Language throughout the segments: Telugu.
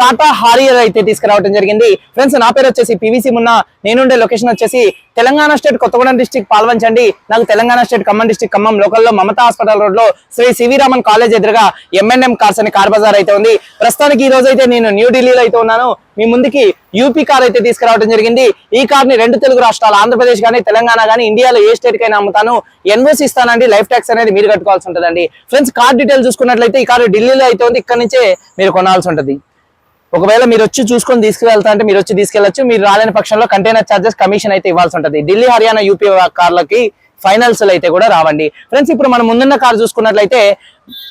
టాటా హారియర్ అయితే తీసుకురావడం జరిగింది. ఫ్రెండ్స్ నా పేరు వచ్చేసి పీవీసీ మున్న. నేనుండే లొకేషన్ వచ్చేసి తెలంగాణ స్టేట్ కొత్తగూడెం డిస్టిక్ పాల్వంచండి. నాకు తెలంగాణ స్టేట్ ఖమ్మం డిస్టిక్ ఖమ్మం లోకల్లో మమతా హాస్పిటల్ రోడ్లో శ్రీ సివి రామన్ కాలేజ్ ఎదురుగా ఎంఎన్ఎం కార్స్ అని కార్ బజార్ అయితే ఉంది. ప్రస్తుతానికి ఈ రోజు అయితే నేను న్యూఢిల్లీలో అయితే ఉన్నాను. మీ ముందుకి యూపీ కార్ అయితే తీసుకురావడం జరిగింది. ఈ కార్ని రెండు తెలుగు రాష్ట్రాలు ఆంధ్రప్రదేశ్ కానీ తెలంగాణ కానీ ఇండియాలో ఏ స్టేట్ కైనా అమ్ముతాను ఎన్ఓసి ఇస్తానండి లైఫ్ ట్యాక్స్ అనేది మీరు కట్టుకోవాల్సి ఉంటుందండి. ఫ్రెండ్స్ కార్ డీటెయిల్ చూసుకున్నట్లయితే ఈ కార్ ఢిల్లీలో అయితే ఉంది. ఇక్కడ నుంచే మీరు కొనాల్సి ఉంటుంది. ఒకవేళ మీరు వచ్చి చూసుకొని తీసుకువెళ్తా అంటే మీరు వచ్చి తీసుకెళ్ళొచ్చు మీరు రాలేని పక్షంలో కంటైనర్ చార్జెస్ కమిషన్ అయితే ఇవ్వాల్సి ఉంటుంది. ఢిల్లీ హర్యానా యూపీ కార్లకి ఫైనల్స్ అయితే కూడా రావండి. ఫ్రెండ్స్ ఇప్పుడు మనం ముందున్న కార్ చూసుకున్నట్లయితే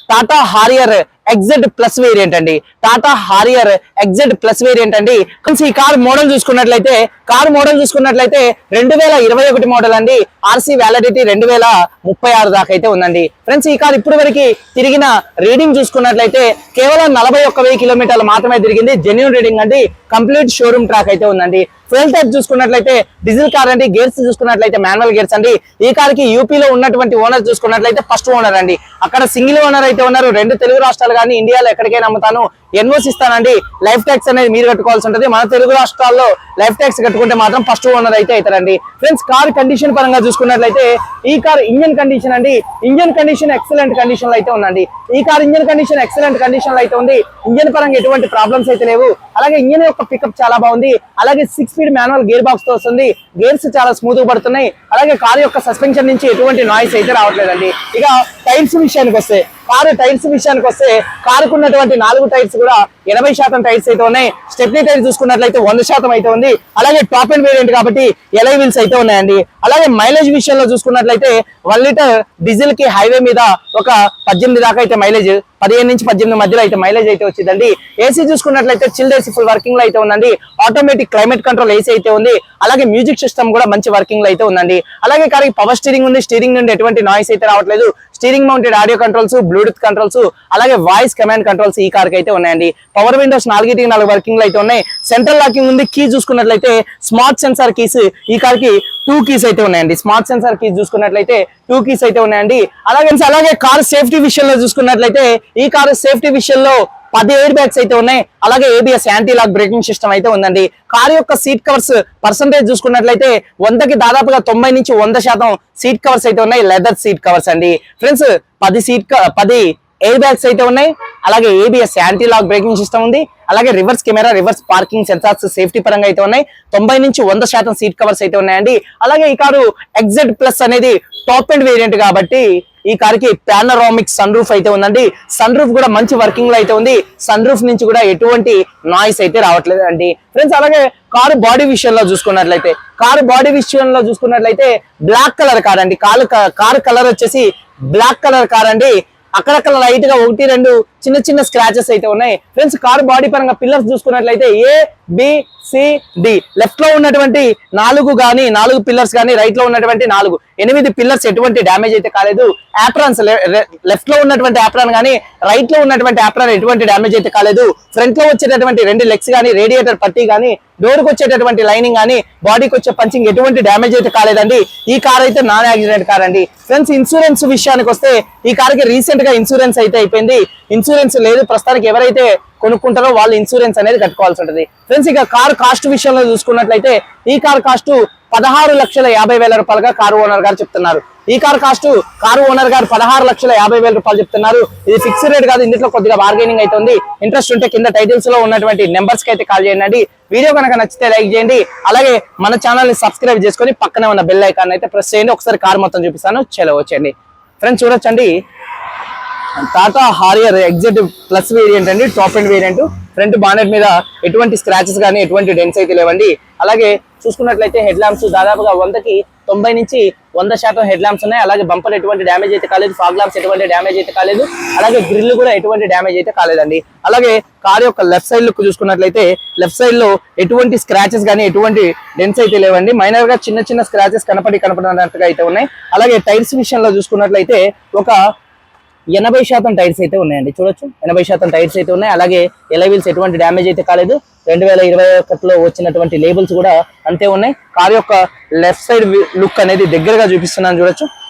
Tata Harrier XZ plus variant అండి. Tata Harrier XZ plus variant అండి. ఫ్రెండ్స్ ఈ కార్ మోడల్ చూసుకున్నట్లయితే కార్ మోడల్ చూసుకున్నట్లయితే రెండు వేల ఇరవై ఒకటి మోడల్ అండి. ఆర్సీ వ్యాలిడిటీ రెండు వేల ముప్పై ఆరు దాకా అయితే ఉందండి. ఫ్రెండ్స్ ఈ కార్ ఇప్పుడు వరకు తిరిగిన రీడింగ్ చూసుకున్నట్లయితే కేవలం నలభై ఒక్క వెయ్యి కిలోమీటర్లు మాత్రమే తిరిగింది. జెన్యున్ రీడింగ్ అండి. కంప్లీట్ షోరూమ్ ట్రాక్ అయితే ఉందండి. ఫ్యూల్ టైప్ చూసుకున్నట్లయితే డీజిల్ కార్ అండి. గేర్స్ చూసుకున్నట్లయితే మాన్యువల్ గేర్స్ అండి. ఈ కార్కి యూపీలో ఉన్నటువంటి ఓనర్ చూసుకున్నట్లయితే ఫస్ట్ ఓనర్ అండి. అక్కడ సింగిల్ ఓనర్ అయితే ఉన్నారు. రెండు తెలుగు రాష్ట్రాలు కానీ ఇండియాలో ఎక్కడికైనా అమ్ముతాను. ఎన్ఓసి ఇస్తానండి. లైఫ్ ట్యాక్స్ అనేది మీరు కట్టుకోవాల్సి ఉంటుంది. మన తెలుగు రాష్ట్రాల్లో లైఫ్ ట్యాక్స్ కట్టుకుంటే మాత్రం ఫస్ట్ ఓనర్ అయితే అవుతారండి. ఫ్రెండ్స్ కార్ కండిషన్ పరంగా చూసుకున్నట్లయితే ఈ కార్ ఇంజన్ కండిషన్ అండి. ఇంజన్ కండిషన్ ఎక్సలెంట్ కండిషన్లో అయితే ఉందండి. ఈ కార్ ఇంజన్ కండిషన్ ఎక్సలెంట్ కండిషన్లో అయితే ఉంది. ఇంజన్ పరంగా ఎటువంటి ప్రాబ్లమ్స్ అయితే లేవు. అలాగే ఇంజన్ యొక్క పికప్ చాలా బాగుంది. అలాగే సిక్స్ స్పీడ్ మాన్యువల్ గేర్ బాక్స్తో వస్తుంది. గేర్స్ చాలా స్మూత్గా పడుతున్నాయి. అలాగే కార్ యొక్క సస్పెన్షన్ నుంచి ఎటువంటి నాయిస్ అయితే రావట్లేదండి. ఇక టైల్స్ విషయానికి వస్తే కారు టైల్స్ విషయానికి వస్తే కారుకున్నటువంటి నాలుగు టైర్స్ కూడా ఎనభై శాతం టైర్స్ అయితే ఉన్నాయి. స్టెప్నీ టైర్ చూసుకున్నట్లయితే వంద శాతం అయితే ఉంది. అలాగే టాప్ అండ్ వేరియంట్ కాబట్టి ఎలై వీల్స్ అయితే ఉన్నాయండి. అలాగే మైలేజ్ విషయంలో చూసుకున్నట్లయితే వన్ లీటర్ డీజిల్కి హైవే మీద ఒక పద్దెనిమిది దాకా అయితే మైలేజ్ పదిహేను నుంచి పద్దెనిమిది మధ్యలో అయితే మైలేజ్ అయితే వచ్చిందండి. ఏసీ చూసుకున్నట్లయితే చిల్డ్ ఏసీ ఫుల్ వర్కింగ్లో అయితే ఉందండి. ఆటోమేటిక్ క్లైమేట్ కంట్రోల్ ఏసీ అయితే ఉంది. అలాగే మ్యూజిక్ సిస్టమ్ కూడా మంచి వర్కింగ్లో అయితే ఉందండి. అలాగే కానీ పవర్ స్టీరింగ్ ఉంది. స్టీరింగ్ నుండి ఎటువంటి నాయిస్ అయితే రావట్లేదు. Steering mounted audio controls bluetooth controls అలాగే వాయిస్ కమాండ్ కంట్రోల్స్ ఈ కార్కి అయితే ఉన్నాయండి. పవర్ విండోస్ నాలుగిటికి నాలుగు వర్కింగ్లో అయితే ఉన్నాయి. సెంట్రల్ లాకింగ్ ఉంది. కీ చూసుకున్నట్లయితే స్మార్ట్ సెన్సార్ కీస్ ఈ కార్కి టూ కీస్ అయితే ఉన్నాయండి. స్మార్ట్ సెన్సార్ కీస్ చూసుకున్నట్లయితే టూ కీస్ అయితే ఉన్నాయండి. అలాగే అలాగే కార్ సేఫ్టీ విషయంలో చూసుకున్నట్లయితే ఈ కారు సేఫ్టీ విషయంలో పది ఎయిర్ బ్యాగ్స్ అయితే ఉన్నాయి. అలాగే ABS anti lock braking system అయితే ఉందండి. కారు యొక్క సీట్ కవర్స్ పర్సంటేజ్ చూసుకున్నట్లయితే వందకి దాదాపుగా తొంభై నుంచి వంద శాతం సీట్ కవర్స్ అయితే ఉన్నాయి. లెదర్ సీట్ కవర్స్ అండి. ఫ్రెండ్స్ పది సీట్ పది ఎయిర్ బ్యాగ్స్ అయితే ఉన్నాయి. అలాగే ABS anti lock braking system ఉంది. అలాగే reverse camera reverse parking sensors safety పరంగా అయితే ఉన్నాయి. తొంభై నుంచి వంద శాతం సీట్ కవర్స్ అయితే ఉన్నాయండి. అలాగే ఈ కారు ఎగ్జెట్ ప్లస్ అనేది టాప్ అండ్ వేరియంట్ కాబట్టి ఈ కారుకి పానరామిక్ సన్ రూఫ్ అయితే ఉందండి. సన్ రూఫ్ కూడా మంచి వర్కింగ్లో అయితే ఉంది. సన్ రూఫ్ నుంచి కూడా ఎటువంటి నాయిస్ అయితే రావట్లేదు అండి ఫ్రెండ్స్ అలాగే కారు బాడీ విషయంలో చూసుకున్నట్లయితే కారు బాడీ విషయంలో చూసుకున్నట్లయితే బ్లాక్ కలర్ కార్ అండి కారు కారు కలర్ వచ్చేసి బ్లాక్ కలర్ కార్ అండి అక్కడక్కడ లైట్గా ఒకటి రెండు చిన్న చిన్న స్క్రాచెస్ అయితే ఉన్నాయి. ఫ్రెండ్స్ కార్ బాడీ పరంగా పిల్లర్స్ చూసుకున్నట్లయితే ఏ బి సి డి లెఫ్ట్లో ఉన్నటువంటి నాలుగు గానీ నాలుగు పిల్లర్స్ కానీ రైట్లో ఉన్నటువంటి నాలుగు. ఎనిమిది పిల్లర్స్ ఎటువంటి డ్యామేజ్ అయితే కాలేదు. యాప్రాన్స్ లెఫ్ట్లో ఉన్నటువంటి యాప్రాన్ గానీ రైట్లో ఉన్నటువంటి యాప్రాన్ ఎటువంటి డ్యామేజ్ అయితే కాలేదు. ఫ్రంట్లో వచ్చేటటువంటి రెండు లెగ్స్ గానీ రేడియేటర్ పట్టీ గానీ డోర్కి వచ్చేటటువంటి లైనింగ్ కానీ బాడీకి వచ్చే పంచింగ్ ఎటువంటి డ్యామేజ్ అయితే కాలేదండి. ఈ కార్ అయితే నాన్ యాక్సిడెంట్ కార్ అండి. ఫ్రెండ్స్ ఇన్సూరెన్స్ విషయానికి వస్తే ఈ కార్కి రీసెంట్గా ఇన్సూరెన్స్ అయితే అయిపోయింది. ఇన్సూరెన్స్ లేదు. ప్రస్తుతానికి ఎవరైతే కొనుక్కుంటారో వాళ్ళు ఇన్సూరెన్స్ అనేది కట్టుకోవాల్సి ఉంటుంది. ఫ్రెండ్స్ ఇక కార్ కాస్ట్ విషయంలో చూసుకున్నట్లయితే ఈ కార్ కాస్ట్ పదహారు లక్షల యాభై వేల రూపాయలుగా కారు ఓనర్ గారు చెప్తున్నారు. ఈ కార్ కాస్ట్ కారు ఓనర్ గారు పదహారు లక్షల యాభై వేల రూపాయలు చెప్తున్నారు. ఇది ఫిక్స్ రేట్ కాదు ఇందులో కొద్దిగా బార్గెనింగ్ అయితే ఉంది. ఇంట్రెస్ట్ ఉంటే కింద టైటిల్స్లో ఉన్నటువంటి నెంబర్స్కి అయితే కాల్ చేయండి. వీడియో కనుక నచ్చితే లైక్ చేయండి. అలాగే మన ఛానల్ని సబ్స్క్రైబ్ చేసుకొని పక్కనే ఉన్న బెల్ ఐకాన్ అయితే ప్రెస్ చేయండి. ఒకసారి కార్ మొత్తం చూపిస్తాను. చలో ఫ్రెండ్స్ చూడొచ్చండి. Tata Harrier XZ plus variant అండి top end variant front bonnet మీద ఎటువంటి స్క్రాచెస్ కానీ ఎటువంటి డెన్స్ అయితే లేవండి. అలాగే చూసుకున్నట్లయితే హెడ్ ల్యాంప్స్ దాదాపుగా వందకి తొంభై నుంచి వంద శాతం హెడ్ ల్యాంప్స్ ఉన్నాయి. అలాగే బంపర్ ఎటువంటి డ్యామేజ్ అయితే కాలేదు ఫాగ్ ల్యాంప్స్ ఎటువంటి డ్యామేజ్ అయితే కాలేదు. అలాగే గ్రిల్ కూడా ఎటువంటి డ్యామేజ్ అయితే కాలేదండి. అలాగే కార్ యొక్క లెఫ్ట్ సైడ్ లుక్ చూసుకున్నట్లయితే లెఫ్ట్ సైడ్లో ఎటువంటి స్క్రాచెస్ కానీ ఎటువంటి డెన్స్ అయితే లేవండి. మైనర్గా చిన్న చిన్న స్క్రాచెస్ కనపడి కనపడినట్టుగా అయితే ఉన్నాయి. అలాగే టైర్స్ విషయంలో చూసుకున్నట్లయితే ఒక ఎనభై శాతం టైర్స్ అయితే ఉన్నాయండి. చూడొచ్చు. ఎనభై శాతం టైర్స్ అయితే ఉన్నాయి. అలాగే ఎలవీల్స్ ఎటువంటి డ్యామేజ్ అయితే కాలేదు. రెండు వేల ఇరవై ఒకటిలో వచ్చినటువంటి లేబుల్స్ కూడా అంతే ఉన్నాయి. కార్ యొక్క లెఫ్ట్ సైడ్ లుక్ అనేది దగ్గరగా చూపిస్తున్నాను. చూడొచ్చు.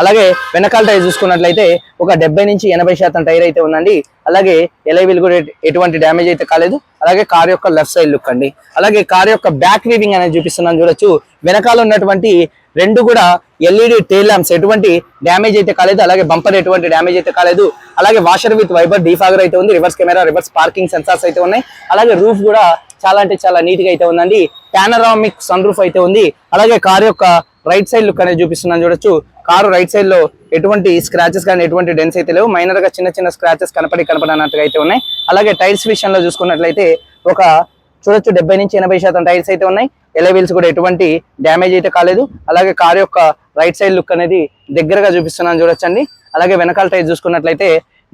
అలాగే వెనకాల టైర్ చూసుకున్నట్లయితే ఒక డెబ్బై నుంచి ఎనభై శాతం టైర్ అయితే ఉందండి. అలాగే ఎలైవిల్ కూడా ఎటువంటి డ్యామేజ్ అయితే కాలేదు. అలాగే కార్ యొక్క లెఫ్ట్ సైడ్ లుక్ అండి. అలాగే కార్ యొక్క బ్యాక్ వీవింగ్ అనేది చూపిస్తున్నాను చూడొచ్చు. వెనకాల ఉన్నటువంటి రెండు కూడా ఎల్ఈడి టైల్ ల్యాంప్స్ ఎటువంటి డ్యామేజ్ అయితే కాలేదు. అలాగే బంపర్ ఎటువంటి డ్యామేజ్ అయితే కాలేదు. అలాగే వాషర్ విత్ వైబర్ డీఫాగర్ అయితే ఉంది. Reverse camera reverse parking sensors అయితే ఉన్నాయి. అలాగే రూఫ్ కూడా చాలా అంటే చాలా నీట్గా అయితే ఉందండి. పానరామిక్ సన్ రూఫ్ అయితే ఉంది. అలాగే కార్ యొక్క రైట్ సైడ్ లుక్ అనేది చూపిస్తున్నాను చూడొచ్చు. కారు రైట్ సైడ్లో ఎటువంటి స్క్రాచెస్ కానీ ఎటువంటి డెన్స్ అయితే లేవు. మైనర్గా చిన్న చిన్న స్క్రాచెస్ కనపడి కనపడనట్టుగా అయితే ఉన్నాయి. అలాగే టైర్స్ విషయంలో చూసుకున్నట్లయితే ఒక చూడొచ్చు డెబ్బై నుంచి ఎనభై శాతం టైర్స్ అయితే ఉన్నాయి. ఎలవీల్స్ కూడా ఎటువంటి డ్యామేజ్ అయితే కాలేదు. అలాగే కార్ యొక్క రైట్ సైడ్ లుక్ అనేది దగ్గరగా చూపిస్తున్నాను చూడొచ్చండి. అలాగే వెనకాల టైర్ చూసుకున్నట్లయితే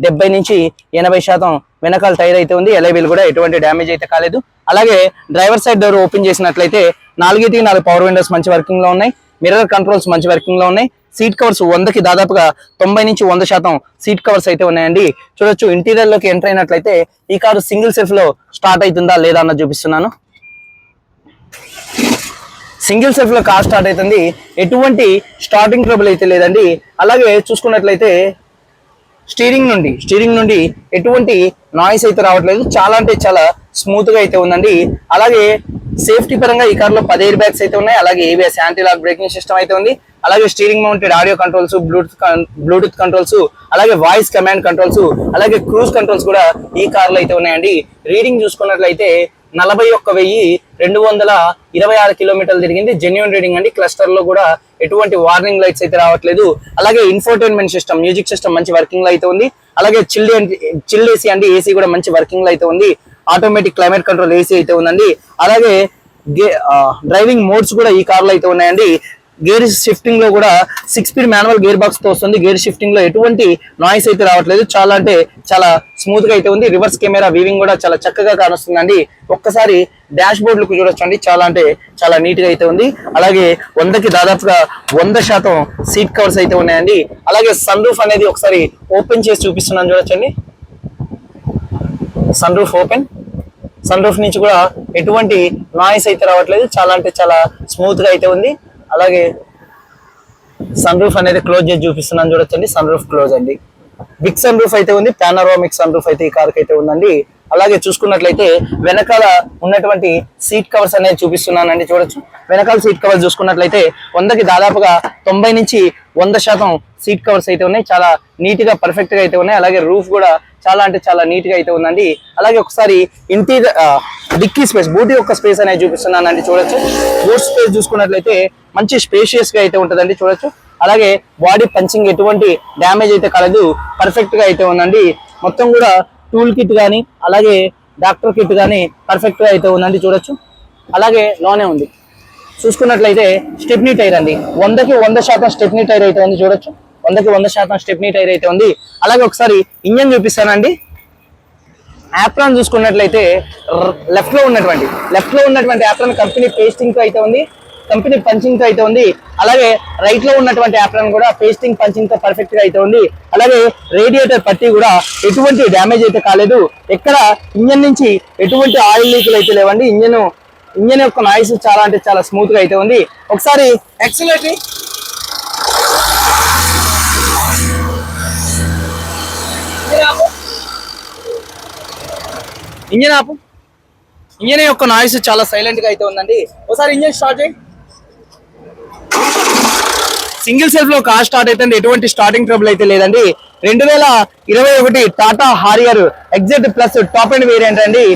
డెబ్బై నుంచి ఎనభై శాతం వెనకాల టైర్ అయితే ఉంది. ఎలవీల్ కూడా ఎటువంటి డ్యామేజ్ అయితే కాలేదు. అలాగే డ్రైవర్ సైడ్ డోర్ ఓపెన్ చేసినట్లయితే నాలుగైతే నాలుగు పవర్ విండోస్ మంచి వర్కింగ్లో ఉన్నాయి. మిర్రర్ కంట్రోల్స్ మంచి వర్కింగ్లో ఉన్నాయి. సీట్ కవర్స్ వందకి దాదాపుగా తొంభై నుంచి వంద శాతం సీట్ కవర్స్ అయితే ఉన్నాయండి. చూడొచ్చు ఇంటీరియర్లోకి ఎంటర్ అయినట్లయితే ఈ కారు సింగిల్ సెల్ఫ్లో స్టార్ట్ అవుతుందా లేదా అన్నది చూపిస్తున్నాను. సింగిల్ సెల్ఫ్లో కార్ స్టార్ట్ అవుతుంది. ఎటువంటి స్టార్టింగ్ ట్రబుల్ అయితే లేదండి. అలాగే చూసుకున్నట్లయితే స్టీరింగ్ నుండి స్టీరింగ్ నుండి ఎటువంటి నాయిస్ అయితే రావట్లేదు. చాలా అంటే చాలా స్మూత్గా అయితే ఉందండి. అలాగే సేఫ్టీ పరంగా ఈ కార్లో పది ఎయిర్ బ్యాగ్స్ అయితే ఉన్నాయి. అలాగే ABS anti lock braking system అయితే ఉంది. అలాగే steering mounted audio controls bluetooth bluetooth controls అలాగే వాయిస్ కమాండ్ కంట్రోల్స్ అలాగే క్రూజ్ కంట్రోల్స్ కూడా ఈ కార్లో అయితే ఉన్నాయండి. రీడింగ్ చూసుకున్నట్లయితే నలభై ఒక్క వెయ్యి రెండు వందల ఇరవై ఆరు కిలోమీటర్లు తిరిగింది. జెన్యున్ రీడింగ్ అండి. క్లస్టర్లో కూడా ఎటువంటి వార్నింగ్ లైట్స్ అయితే రావట్లేదు. అలాగే ఇన్ఫోటైన్మెంట్ సిస్టమ్ మ్యూజిక్ సిస్టమ్ మంచి వర్కింగ్లో అయితే ఉంది. అలాగే చిల్డ్ చిల్డ్ ఏసీ అండి ఏసీ కూడా మంచి వర్కింగ్లో అయితే ఉంది. ఆటోమేటిక్ క్లైమేట్ కంట్రోల్ ఏసీ అయితే ఉందండి. అలాగే గే డ్రైవింగ్ మోడ్స్ కూడా ఈ కార్లో అయితే ఉన్నాయండి. గేర్ షిఫ్టింగ్లో కూడా సిక్స్ స్పీడ్ మాన్యువల్ గేర్ బాక్స్తో వస్తుంది. గేర్ షిఫ్టింగ్లో ఎటువంటి నాయిస్ అయితే రావట్లేదు. చాలా అంటే చాలా స్మూత్గా అయితే ఉంది. రివర్స్ కెమెరా వీవింగ్ కూడా చాలా చక్కగా కానొస్తుందండి. ఒక్కసారి డాష్ బోర్డ్ లుక్ చూడొచ్చండి. చాలా అంటే చాలా నీట్గా అయితే ఉంది. అలాగే వందకి దాదాపుగా వంద శాతం సీట్ కవర్స్ అయితే ఉన్నాయండి. అలాగే సన్ రూఫ్ అనేది ఒకసారి ఓపెన్ చేసి చూపిస్తున్నాను చూడొచ్చండి. Sunroof open sunroof నుంచి కూడా ఎటువంటి నాయిస్ అయితే రావట్లేదు. చాలా అంటే చాలా స్మూత్గా అయితే ఉంది. అలాగే సన్ రూఫ్ అనేది క్లోజ్ చేసి చూపిస్తున్నాను చూడొచ్చండి. సన్ రూఫ్ క్లోజ్ అండి. బిగ్ సన్ రూఫ్ అయితే ఉంది పానరామిక్ సన్ రూఫ్ అయితే ఈ కార్ అయితే ఉందండి. అలాగే చూసుకున్నట్లయితే వెనకాల ఉన్నటువంటి సీట్ కవర్స్ అనేది చూపిస్తున్నానండి చూడొచ్చు. వెనకాల సీట్ కవర్స్ చూసుకున్నట్లయితే వందకి దాదాపుగా తొంభై నుంచి వంద శాతం సీట్ కవర్స్ అయితే ఉన్నాయి. చాలా నీట్గా పర్ఫెక్ట్గా అయితే ఉన్నాయి. అలాగే రూఫ్ కూడా చాలా అంటే చాలా నీట్గా అయితే ఉందండి. అలాగే ఒకసారి ఇంటీరియర్ డిక్కీ స్పేస్ బూటీ యొక్క స్పేస్ అనేది చూపిస్తున్నానండి చూడొచ్చు. బూట్ స్పేస్ చూసుకున్నట్లయితే మంచి స్పేషియస్గా అయితే ఉంటుందండి. చూడొచ్చు. అలాగే బాడీ పంచింగ్ ఎటువంటి డ్యామేజ్ అయితే కలదు. పర్ఫెక్ట్గా అయితే ఉందండి. మొత్తం కూడా టూల్ కిట్ కానీ అలాగే డాక్టర్ కిట్ కానీ పర్ఫెక్ట్గా అయితే ఉందండి. చూడొచ్చు. అలాగే లోనే ఉంది. చూసుకున్నట్లయితే స్టెప్నీ టైర్ అండి. వందకి వంద శాతం స్టెప్నీ టైర్ అయితే ఉంది చూడొచ్చు. వందకి వంద శాతం స్టెప్నీ టైర్ అయితే ఉంది. అలాగే ఒకసారి ఇంజన్ చూపిస్తానండి. యాప్రాన్ చూసుకున్నట్లయితే లెఫ్ట్లో ఉన్నటువంటి లెఫ్ట్లో ఉన్నటువంటి యాప్రాన్ కంపెనీ పేస్టింగ్తో అయితే ఉంది కంపెనీ పంచింగ్తో అయితే ఉంది. అలాగే రైట్లో ఉన్నటువంటి యాప్రాన్ కూడా పేస్టింగ్ పంచింగ్తో పర్ఫెక్ట్గా అయితే ఉంది. అలాగే రేడియేటర్ పట్టి కూడా ఎటువంటి డ్యామేజ్ అయితే కాలేదు. ఎక్కడ ఇంజన్ నుంచి ఎటువంటి ఆయిల్ లీకులు అయితే లేవండి. ఇంజన్ ఇంజన్ యొక్క నాయిస్ చాలా అంటే చాలా స్మూత్గా అయితే ఉంది. ఒకసారి యాక్సిలేటరీ ఇంజన్ ఆపు. ఇంజన్ యొక్క నాయిస్ చాలా సైలెంట్గా అయితే ఉందండి. ఒకసారి ఇంజన్ స్టార్ట్ చేయి. సింగిల్ సెల్ఫ్లో కార్ స్టార్ట్ అయితే ఎటువంటి స్టార్టింగ్ ట్రబుల్ అయితే లేదండి. రెండు వేల ఇరవై ఒకటి Tata Harrier XZ plus top end variant అండి.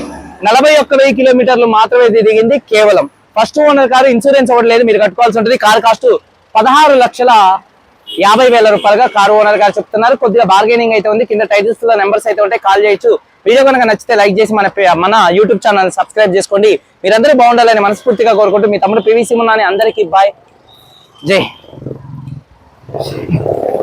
నలభై ఒక్క వెయ్యి కిలోమీటర్లు మాత్రమే దిగింది కేవలం. ఫస్ట్ ఓనర్ కారు ఇన్సూరెన్స్ అవ్వట్లేదు మీరు కట్టుకోవాల్సి ఉంటుంది. కార్ కాస్ట్ పదహారు లక్షల యాభై వేల రూపాయలుగా కారు ఓనర్ గారు చెప్తున్నారు. కొద్దిగా బార్గెనింగ్ అయితే ఉంది. కింద టైటిల్స్లో నెంబర్స్ అయితే ఉంటాయి. కాల్ చేయొచ్చు. వీడియో కనుక నచ్చితే లైక్ చేసి మన మన యూట్యూబ్ ఛానల్ సబ్స్క్రైబ్ చేసుకోండి. మీరందరూ బాగుండాలని మనస్ఫూర్తిగా కోరుకుంటూ మీ తమ్ముడు పివిసి మున్నాని అందరికీ బాయ్ జై